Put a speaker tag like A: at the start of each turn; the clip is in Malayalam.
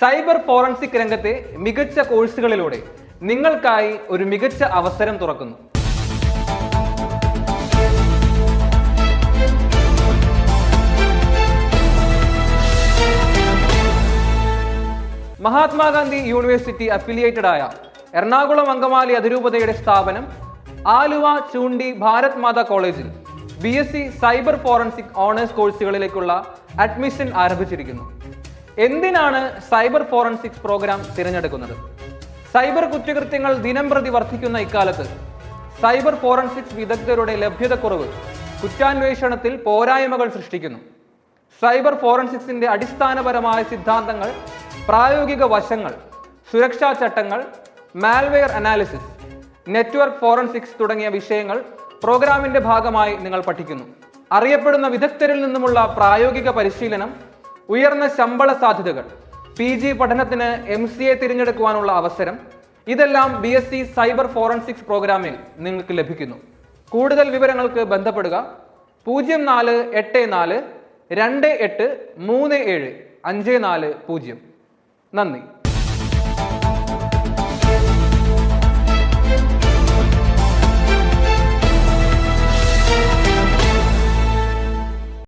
A: സൈബർ ഫോറൻസിക് രംഗത്തെ മികച്ച കോഴ്സുകളിലൂടെ നിങ്ങൾക്കായി ഒരു മികച്ച അവസരം തുറക്കുന്നു. മഹാത്മാഗാന്ധി യൂണിവേഴ്സിറ്റി അഫിലിയേറ്റഡ് ആയ എറണാകുളം അങ്കമാലി അതിരൂപതയുടെ സ്ഥാപനം ആലുവ ചൂണ്ടി ഭാരത് മാതാ കോളേജിൽ B S cyber forensic honours കോഴ്സുകളിലേക്കുള്ള admission ആരംഭിച്ചിരിക്കുന്നു. എന്തിനാണ് സൈബർ ഫോറൻസിക്സ് പ്രോഗ്രാം തിരഞ്ഞെടുക്കുന്നത്? സൈബർ കുറ്റകൃത്യങ്ങൾ ദിനം പ്രതി വർദ്ധിക്കുന്ന ഇക്കാലത്ത് സൈബർ ഫോറൻസിക്സ് വിദഗ്ധരുടെ ലഭ്യതക്കുറവ് കുറ്റാന്വേഷണത്തിൽ പോരായ്മകൾ സൃഷ്ടിക്കുന്നു. സൈബർ ഫോറൻസിക്സിന്റെ അടിസ്ഥാനപരമായ സിദ്ധാന്തങ്ങൾ പ്രായോഗിക വശങ്ങൾ സുരക്ഷാ ചട്ടങ്ങൾ മാൽവെയർ അനാലിസിസ് നെറ്റ്വർക്ക് ഫോറൻസിക്സ് തുടങ്ങിയ വിഷയങ്ങൾ പ്രോഗ്രാമിന്റെ ഭാഗമായി നിങ്ങൾ പഠിക്കുന്നു. അറിയപ്പെടുന്ന വിദഗ്ധരിൽ നിന്നുമുള്ള പ്രായോഗിക പരിശീലനം ഉയർന്ന ശമ്പള സാധ്യതകൾ പി ജി പഠനത്തിന് എം സി എ തിരഞ്ഞെടുക്കുവാനുള്ള അവസരം ഇതെല്ലാം B S C cyber forensics പ്രോഗ്രാമിൽ നിങ്ങൾക്ക് ലഭിക്കുന്നു. കൂടുതൽ വിവരങ്ങൾക്ക് ബന്ധപ്പെടുക പൂജ്യം നാല് എട്ട് നാല് രണ്ട് എട്ട് മൂന്ന് ഏഴ് അഞ്ച് നാല് പൂജ്യം. നന്ദി.